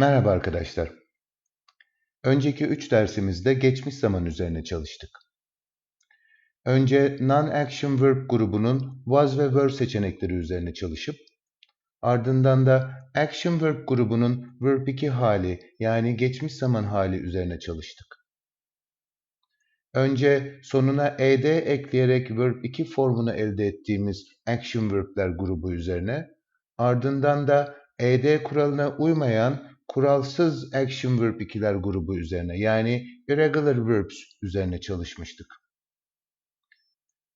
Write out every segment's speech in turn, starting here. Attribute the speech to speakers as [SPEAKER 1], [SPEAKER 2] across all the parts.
[SPEAKER 1] Merhaba arkadaşlar. Önceki üç dersimizde geçmiş zaman üzerine çalıştık. Önce non-action verb grubunun was ve were seçenekleri üzerine çalışıp, ardından da action verb grubunun verb 2 hali yani geçmiş zaman hali üzerine çalıştık. Önce sonuna ed ekleyerek verb 2 formunu elde ettiğimiz action verb'ler grubu üzerine, ardından da ed kuralına uymayan kuralsız action verb ikiler grubu üzerine yani irregular verbs üzerine çalışmıştık.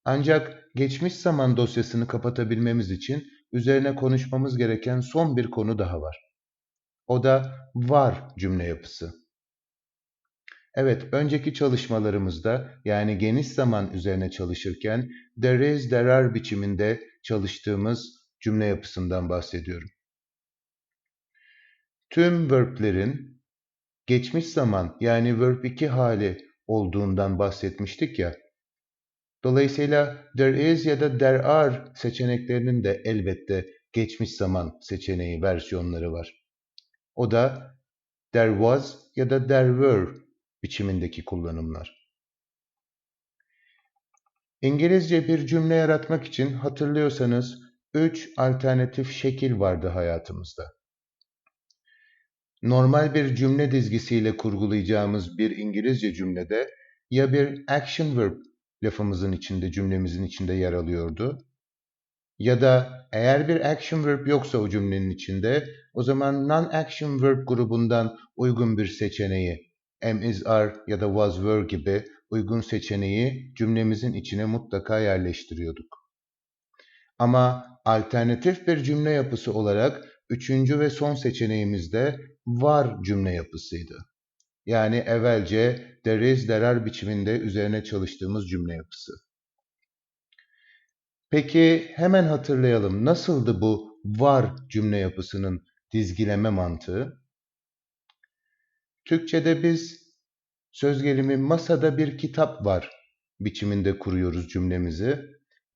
[SPEAKER 1] Ancak geçmiş zaman dosyasını kapatabilmemiz için üzerine konuşmamız gereken son bir konu daha var. O da var cümle yapısı. Evet, önceki çalışmalarımızda yani geniş zaman üzerine çalışırken there is, there are biçiminde çalıştığımız cümle yapısından bahsediyorum. Tüm verb'lerin geçmiş zaman yani verb 2 hali olduğundan bahsetmiştik ya. Dolayısıyla there is ya da there are seçeneklerinin de elbette geçmiş zaman seçeneği versiyonları var. O da there was ya da there were biçimindeki kullanımlar. İngilizce bir cümle yaratmak için hatırlıyorsanız üç alternatif şekil vardı hayatımızda normal bir cümle dizgisiyle kurgulayacağımız bir İngilizce cümlede ya bir action verb lafımızın içinde, cümlemizin içinde yer alıyordu ya da eğer bir action verb yoksa o cümlenin içinde o zaman non-action verb grubundan uygun bir seçeneği am, is, are ya da was, were gibi uygun seçeneği cümlemizin içine mutlaka yerleştiriyorduk. Ama alternatif bir cümle yapısı olarak Üçüncü ve son seçeneğimiz de var cümle yapısıydı. Yani evvelce there is, there are biçiminde üzerine çalıştığımız cümle yapısı. Peki hemen hatırlayalım. Nasıldı bu var cümle yapısının dizgileme mantığı? Türkçe'de biz söz gelimi masada bir kitap var biçiminde kuruyoruz cümlemizi.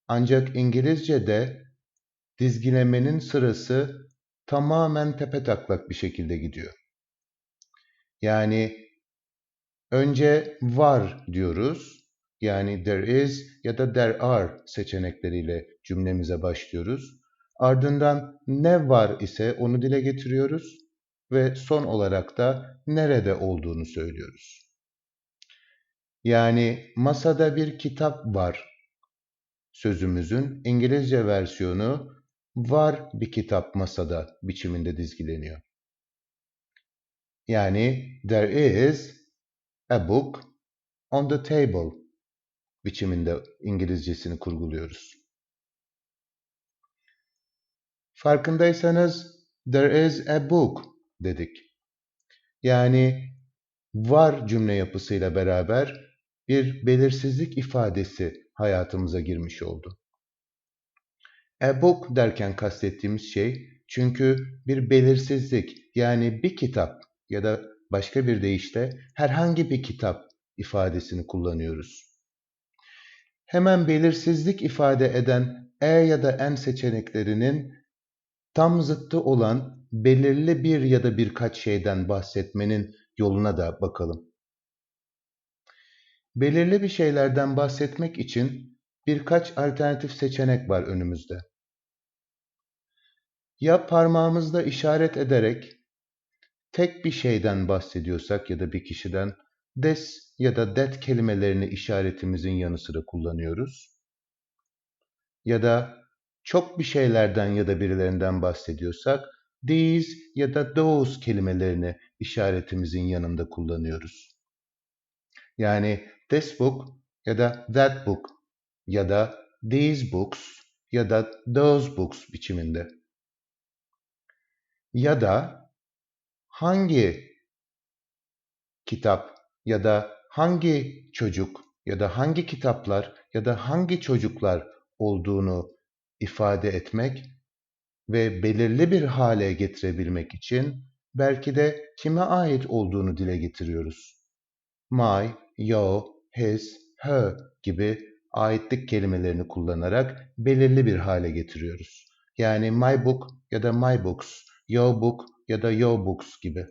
[SPEAKER 1] Ancak İngilizce'de dizgilemenin sırası tamamen tepetaklak bir şekilde gidiyor. Yani önce var diyoruz. Yani there is ya da there are seçenekleriyle cümlemize başlıyoruz. Ardından ne var ise onu dile getiriyoruz ve son olarak da nerede olduğunu söylüyoruz. Yani masada bir kitap var sözümüzün İngilizce versiyonu var bir kitap masada biçiminde dizgileniyor. Yani there is a book on the table biçiminde İngilizcesini kurguluyoruz. Farkındaysanız there is a book dedik. Yani var cümle yapısıyla beraber bir belirsizlik ifadesi hayatımıza girmiş oldu. A book derken kastettiğimiz şey çünkü bir belirsizlik yani bir kitap ya da başka bir deyişle herhangi bir kitap ifadesini kullanıyoruz. Hemen belirsizlik ifade eden e ya da n seçeneklerinin tam zıttı olan belirli bir ya da birkaç şeyden bahsetmenin yoluna da bakalım. Belirli bir şeylerden bahsetmek için birkaç alternatif seçenek var önümüzde. Ya parmağımızla işaret ederek tek bir şeyden bahsediyorsak ya da bir kişiden des ya da that kelimelerini işaretimizin yanı sıra kullanıyoruz. Ya da çok bir şeylerden ya da birilerinden bahsediyorsak these ya da those kelimelerini işaretimizin yanında kullanıyoruz. Yani this book ya da that book ya da these books ya da those books biçiminde. Ya da hangi kitap ya da hangi çocuk ya da hangi kitaplar ya da hangi çocuklar olduğunu ifade etmek ve belirli bir hale getirebilmek için belki de kime ait olduğunu dile getiriyoruz. My, your, his, her gibi aitlik kelimelerini kullanarak belirli bir hale getiriyoruz. Yani my book ya da my books, your book, ya da your books gibi.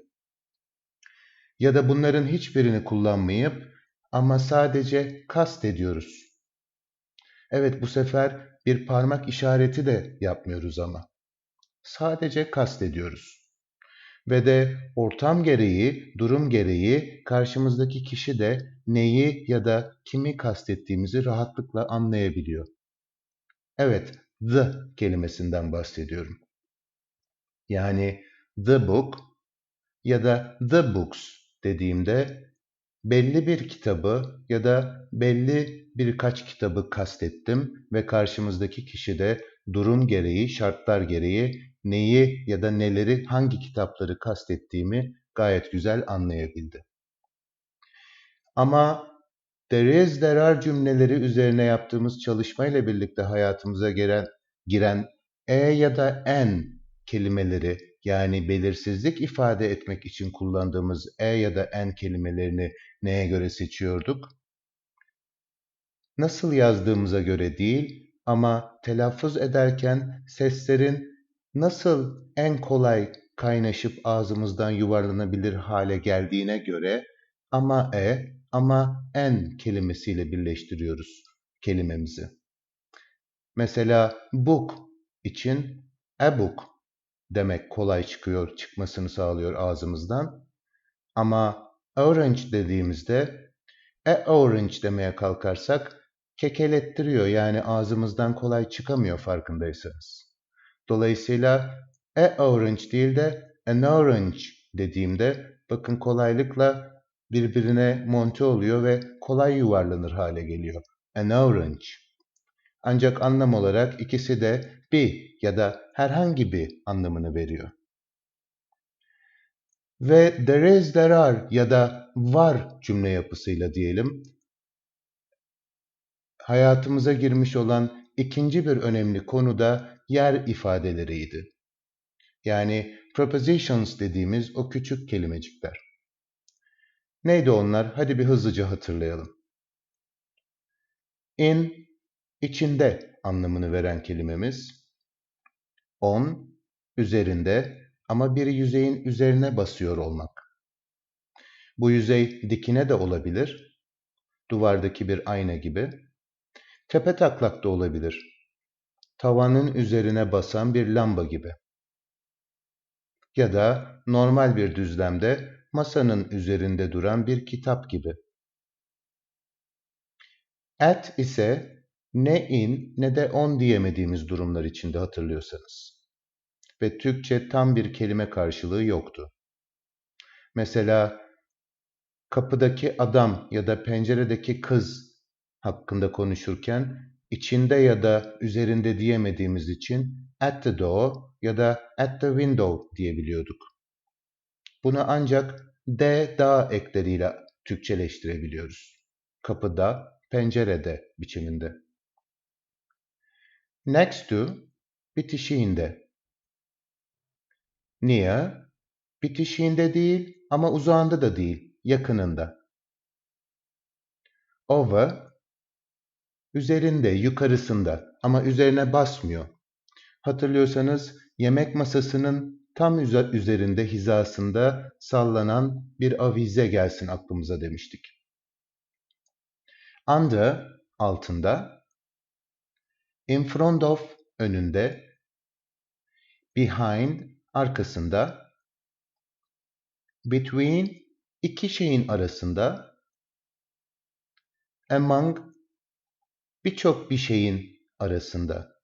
[SPEAKER 1] Ya da bunların hiçbirini kullanmayıp ama sadece kast ediyoruz. Evet bu sefer bir parmak işareti de yapmıyoruz ama. Sadece kast ediyoruz. Ve de ortam gereği, durum gereği karşımızdaki kişi de neyi ya da kimi kastettiğimizi rahatlıkla anlayabiliyor. Evet, the kelimesinden bahsediyorum. Yani the book ya da the books dediğimde belli bir kitabı ya da belli birkaç kitabı kastettim ve karşımızdaki kişi de durum gereği, şartlar gereği neyi ya da neleri, hangi kitapları kastettiğimi gayet güzel anlayabildi. Ama there is, there are cümleleri üzerine yaptığımız çalışmayla birlikte hayatımıza giren, giren e ya da en kelimeleri yani belirsizlik ifade etmek için kullandığımız e ya da en kelimelerini neye göre seçiyorduk? Nasıl yazdığımıza göre değil ama telaffuz ederken seslerin nasıl en kolay kaynaşıp ağzımızdan yuvarlanabilir hale geldiğine göre ama e ama en kelimesiyle birleştiriyoruz kelimemizi. Mesela book için a book demek kolay çıkıyor, çıkmasını sağlıyor ağzımızdan. Ama orange dediğimizde e orange demeye kalkarsak kekelettiriyor yani ağzımızdan kolay çıkamıyor farkındaysanız. Dolayısıyla e orange değil de an orange dediğimde bakın kolaylıkla birbirine monte oluyor ve kolay yuvarlanır hale geliyor. An orange. Ancak anlam olarak ikisi de bir ya da herhangi bir anlamını veriyor. Ve there is, there are ya da var cümle yapısıyla diyelim, hayatımıza girmiş olan ikinci bir önemli konu da yer ifadeleriydi. Yani prepositions dediğimiz o küçük kelimecikler. Neydi onlar? Hadi bir hızlıca hatırlayalım. In, içinde anlamını veren kelimemiz. On, üzerinde ama bir yüzeyin üzerine basıyor olmak. Bu yüzey dikine de olabilir, duvardaki bir ayna gibi. Tepe taklak da olabilir, tavanın üzerine basan bir lamba gibi. Ya da normal bir düzlemde masanın üzerinde duran bir kitap gibi. At ise ne in ne de on diyemediğimiz durumlar içinde hatırlıyorsanız. Ve Türkçe tam bir kelime karşılığı yoktu. Mesela kapıdaki adam ya da penceredeki kız hakkında konuşurken içinde ya da üzerinde diyemediğimiz için at the door ya da at the window diyebiliyorduk. Bunu ancak de da ekleriyle Türkçeleştirebiliyoruz. Kapıda, pencerede biçiminde. Next to bitişiğinde. Near bitişiğinde değil ama uzağında da değil, yakınında. Over üzerinde, yukarısında ama üzerine basmıyor. Hatırlıyorsanız yemek masasının tam üzerinde hizasında sallanan bir avize gelsin aklımıza demiştik. Under altında, in front of önünde, behind arkasında, between iki şeyin arasında, among birçok bir şeyin arasında.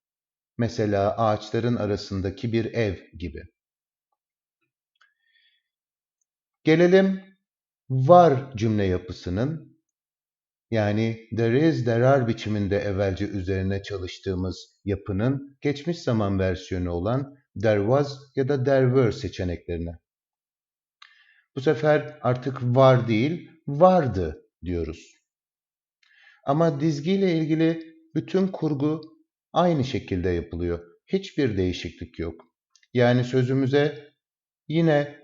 [SPEAKER 1] Mesela ağaçların arasındaki bir ev gibi. Gelelim var cümle yapısının yani there is, there are biçiminde evvelce üzerine çalıştığımız yapının geçmiş zaman versiyonu olan there was ya da there were seçeneklerine. Bu sefer artık var değil, vardı diyoruz. Ama dizgiyle ilgili bütün kurgu aynı şekilde yapılıyor. Hiçbir değişiklik yok. Yani sözümüze yine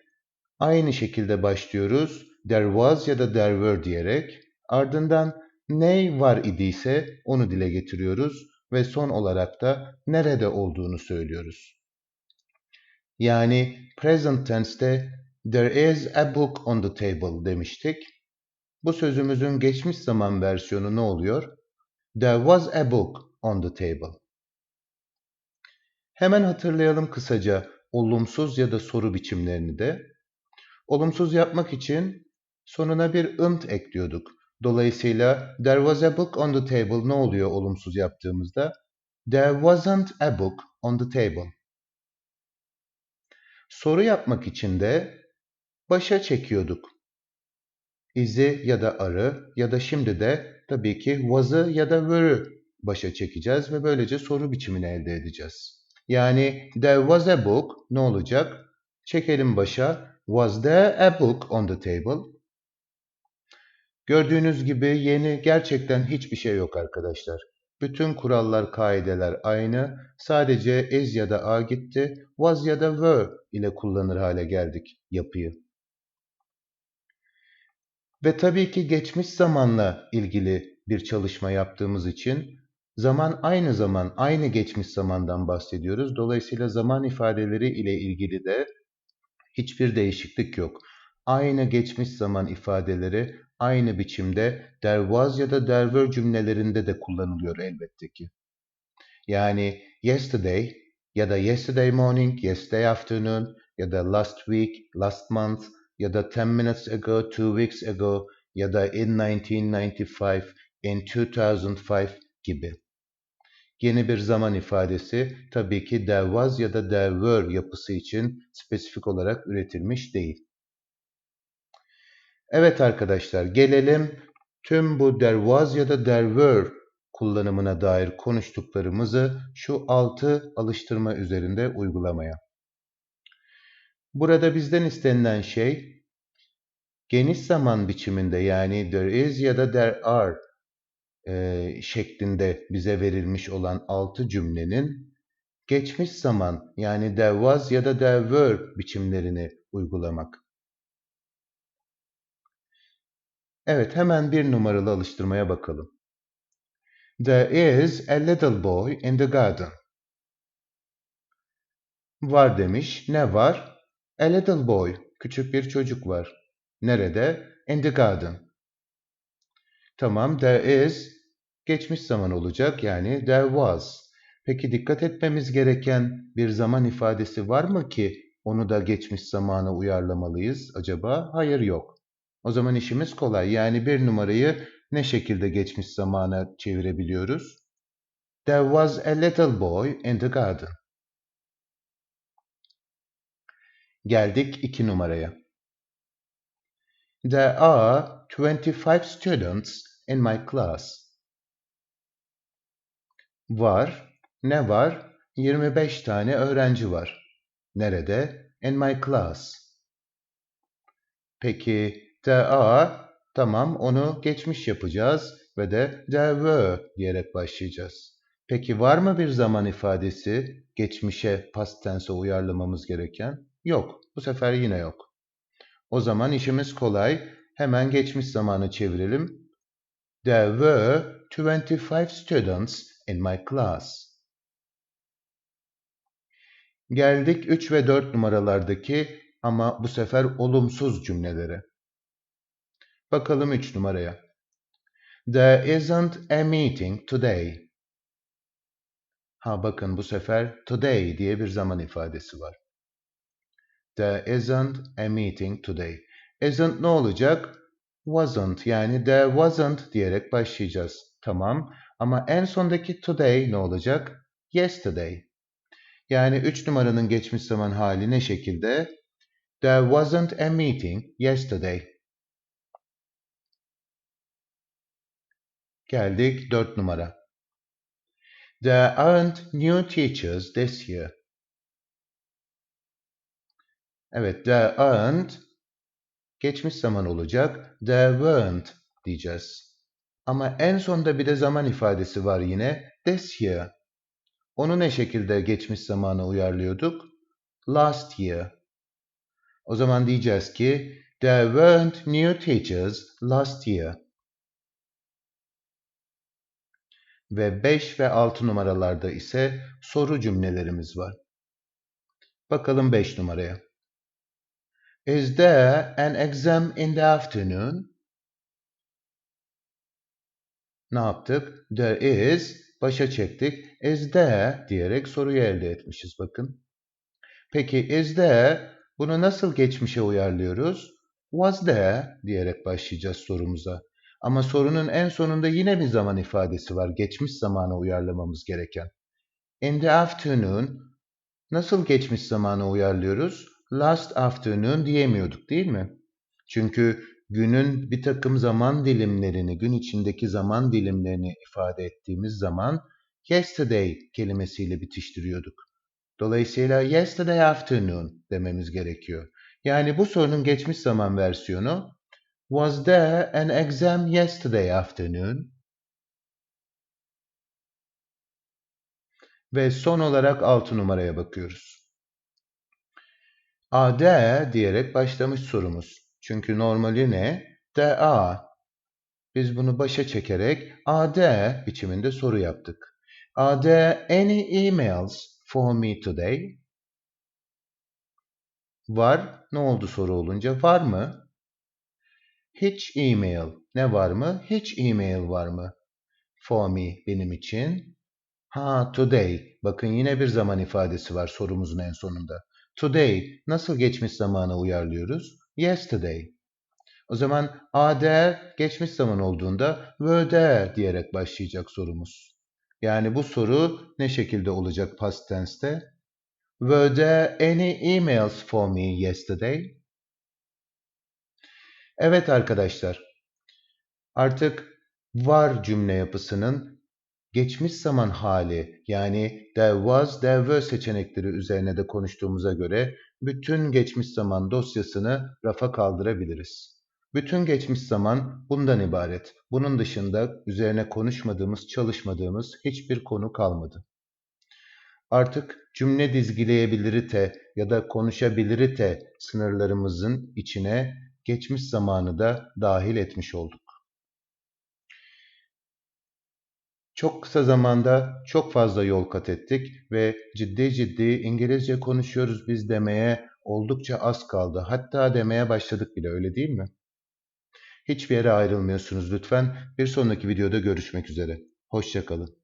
[SPEAKER 1] aynı şekilde başlıyoruz. There was ya da there were diyerek ardından ne var idiyse onu dile getiriyoruz ve son olarak da nerede olduğunu söylüyoruz. Yani present tense'te there is a book on the table demiştik. Bu sözümüzün geçmiş zaman versiyonu ne oluyor? There was a book on the table. Hemen hatırlayalım kısaca olumsuz ya da soru biçimlerini de. Olumsuz yapmak için sonuna bir ınt ekliyorduk. Dolayısıyla there was a book on the table ne oluyor olumsuz yaptığımızda? There wasn't a book on the table. Soru yapmak için de başa çekiyorduk. Is'i ya da arı ya da şimdi de tabii ki was'ı ya da were'ı başa çekeceğiz ve böylece soru biçimini elde edeceğiz. Yani there was a book ne olacak? Çekelim başa. Was there a book on the table? Gördüğünüz gibi yeni gerçekten hiçbir şey yok arkadaşlar. Bütün kurallar, kaideler aynı. Sadece is ya da a gitti. Was ya da were ile kullanır hale geldik yapıyı. Ve tabii ki geçmiş zamanla ilgili bir çalışma yaptığımız için zaman aynı zaman, aynı geçmiş zamandan bahsediyoruz. Dolayısıyla zaman ifadeleri ile ilgili de hiçbir değişiklik yok. Aynı geçmiş zaman ifadeleri aynı biçimde there was ya da there were cümlelerinde de kullanılıyor elbette ki. Yani yesterday ya da yesterday morning, yesterday afternoon ya da last week, last month ya da 10 minutes ago, 2 weeks ago ya da in 1995, in 2005 gibi. Yeni bir zaman ifadesi tabii ki there was ya da there were yapısı için spesifik olarak üretilmiş değil. Evet arkadaşlar gelelim tüm bu there was ya da there were kullanımına dair konuştuklarımızı şu altı alıştırma üzerinde uygulamaya. Burada bizden istenilen şey geniş zaman biçiminde yani there is ya da there are e, şeklinde bize verilmiş olan altı cümlenin geçmiş zaman yani there was ya da there were biçimlerini uygulamak. Evet hemen bir numaralı alıştırmaya bakalım. There is a little boy in the garden. Var demiş. Ne var? A little boy. Küçük bir çocuk var. Nerede? In the garden. Tamam, there is geçmiş zaman olacak yani there was. Peki dikkat etmemiz gereken bir zaman ifadesi var mı ki onu da geçmiş zamana uyarlamalıyız acaba? Hayır yok. O zaman işimiz kolay. Yani bir numarayı ne şekilde geçmiş zamana çevirebiliyoruz? There was a little boy in the garden. Geldik iki numaraya. There are 25 students in my class. Var. Ne var? 25 tane öğrenci var. Nerede? In my class. Peki there are tamam onu geçmiş yapacağız ve de there were diyerek başlayacağız. Peki var mı bir zaman ifadesi geçmişe past tense'e uyarlamamız gereken? Yok. Bu sefer yine yok. O zaman işimiz kolay. Hemen geçmiş zamanı çevirelim. There were 25 students in my class. Geldik 3 ve 4 numaralardaki ama bu sefer olumsuz cümlelere. Bakalım 3 numaraya. There isn't a meeting today. Ha bakın bu sefer today diye bir zaman ifadesi var. There isn't a meeting today. Isn't ne olacak? Wasn't yani there wasn't diyerek başlayacağız. Tamam ama en sondaki today ne olacak? Yesterday. Yani 3 numaranın geçmiş zaman hali ne şekilde? There wasn't a meeting yesterday. Geldik 4 numara. There aren't new teachers this year. Evet, there aren't geçmiş zaman olacak. There weren't diyeceğiz. Ama en sonda bir de zaman ifadesi var yine. This year. Onu ne şekilde geçmiş zamana uyarlıyorduk? Last year. O zaman diyeceğiz ki There weren't new teachers last year. Ve 5 ve 6 numaralarda ise soru cümlelerimiz var. Bakalım 5 numaraya. Is there an exam in the afternoon? Ne yaptık? There is, başa çektik. Is there diyerek soruyu elde etmişiz bakın. Peki is there, bunu nasıl geçmişe uyarlıyoruz? Was there diyerek başlayacağız sorumuza. Ama sorunun en sonunda yine bir zaman ifadesi var. Geçmiş zamana uyarlamamız gereken. In the afternoon nasıl geçmiş zamana uyarlıyoruz? Last afternoon diyemiyorduk değil mi? Çünkü günün bir takım zaman dilimlerini, gün içindeki zaman dilimlerini ifade ettiğimiz zaman yesterday kelimesiyle bitiştiriyorduk. Dolayısıyla yesterday afternoon dememiz gerekiyor. Yani bu sorunun geçmiş zaman versiyonu Was there an exam yesterday afternoon? Ve son olarak 6 numaraya bakıyoruz. There diyerek başlamış sorumuz. Çünkü normali ne? Are. Biz bunu başa çekerek there biçiminde soru yaptık. Are there any emails for me today? Var. Ne oldu soru olunca? Var mı? Hiç email. Ne var mı? Hiç email var mı? For me benim için. Ha, today. Bakın yine bir zaman ifadesi var sorumuzun en sonunda. Today nasıl geçmiş zamana uyarlıyoruz? Yesterday. O zaman are there geçmiş zaman olduğunda were diyerek başlayacak sorumuz. Yani bu soru ne şekilde olacak past tense'te? Were there any emails for me yesterday? Evet arkadaşlar. Artık var cümle yapısının geçmiş zaman hali yani there was, there were seçenekleri üzerine de konuştuğumuza göre bütün geçmiş zaman dosyasını rafa kaldırabiliriz. Bütün geçmiş zaman bundan ibaret. Bunun dışında üzerine konuşmadığımız, çalışmadığımız hiçbir konu kalmadı. Artık cümle dizgileyebilirite ya da konuşabilirite sınırlarımızın içine geçmiş zamanı da dahil etmiş olduk. Çok kısa zamanda çok fazla yol kat ettik ve ciddi ciddi İngilizce konuşuyoruz biz demeye oldukça az kaldı. Hatta demeye başladık bile öyle değil mi? Hiçbir yere ayrılmıyorsunuz lütfen. Bir sonraki videoda görüşmek üzere. Hoşçakalın.